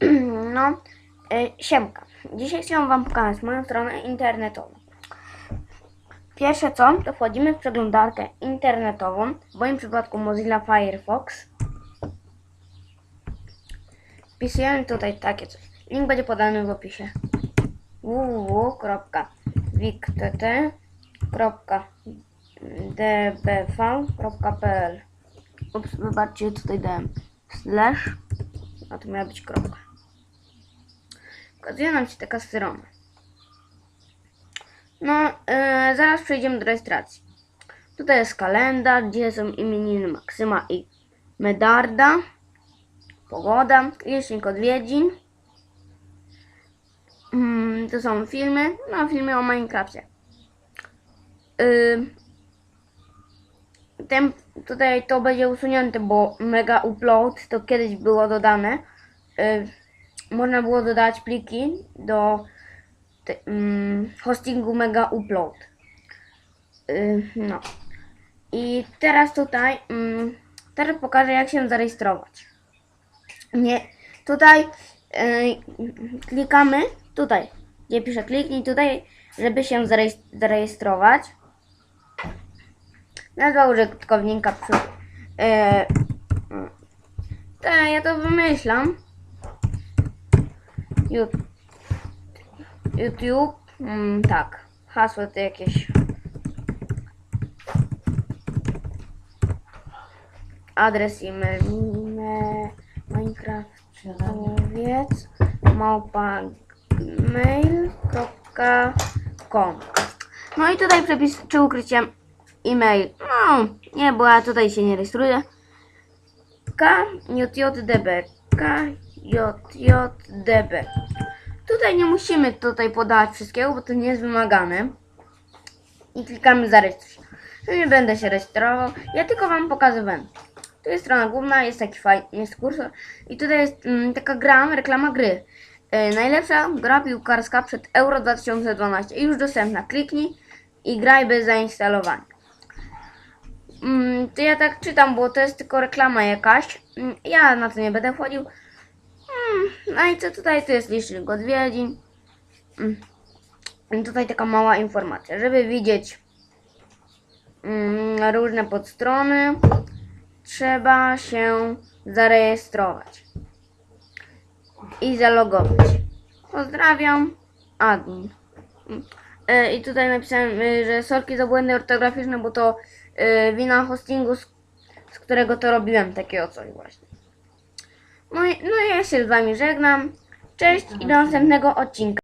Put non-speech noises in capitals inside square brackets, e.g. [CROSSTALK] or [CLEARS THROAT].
[CLEARS THROAT] No, y, siemka. Dzisiaj chciałam Wam pokazać moją stronę internetową. Pierwsze co, to wchodzimy w przeglądarkę internetową, w moim przypadku Mozilla Firefox. Wpisujemy tutaj takie coś. Link będzie podany w opisie. www.wiktty.dbv.pl Ups, wybaczcie, tutaj dałem slash, a to miała być kropka. Pokazuje nam się taka strona. No, e, zaraz przejdziemy do rejestracji. Tutaj jest kalendarz, gdzie są imieniny Maksyma i Medarda. Pogoda, licznik odwiedzin. Mm, to są filmy, no filmy o Minecrafcie. Y, ten, tutaj to będzie usunięte, bo mega upload to kiedyś było dodane. Y, można było dodać pliki do te, mm, hostingu mega upload. Y, no. I teraz tutaj, mm, teraz pokażę jak się zarejestrować. Nie, tutaj y, klikamy, tutaj, gdzie pisze kliknij tutaj, żeby się zarejest- zarejestrować. Nazwa użytkownika przy... To ja to wymyślam. YouTube. Mm, tak. Hasło to jakieś. Adres e-mail. Me, Minecraftowiec. Małpa mail.com No i tutaj przepis czy ukryciem e-mail. No, nie, bo ja tutaj się nie rejestruję. KJJDB. KJJDB. Tutaj nie musimy tutaj podawać wszystkiego, bo to nie jest wymagane. I klikamy zarejestruj się. Ja nie będę się rejestrował, ja tylko Wam pokazywałem. Tu jest strona główna, jest taki fajny, jest kursor. I tutaj jest mm, taka gra, reklama gry. E, najlepsza gra piłkarska przed Euro 2012. I już dostępna. Kliknij i graj bez zainstalowania. Mm, to ja tak czytam, bo to jest tylko reklama jakaś. Mm, ja na to nie będę wchodził. Mm, no i co tutaj? To jest licznik odwiedzin. Mm. Tutaj taka mała informacja. Żeby widzieć mm, różne podstrony, trzeba się zarejestrować i zalogować. Pozdrawiam, admin. E, I tutaj napisałem, y, że sorki za błędy ortograficzne, bo to y, wina hostingu, z którego to robiłem takiego coś właśnie. No no ja się z wami żegnam. Cześć i do następnego odcinka.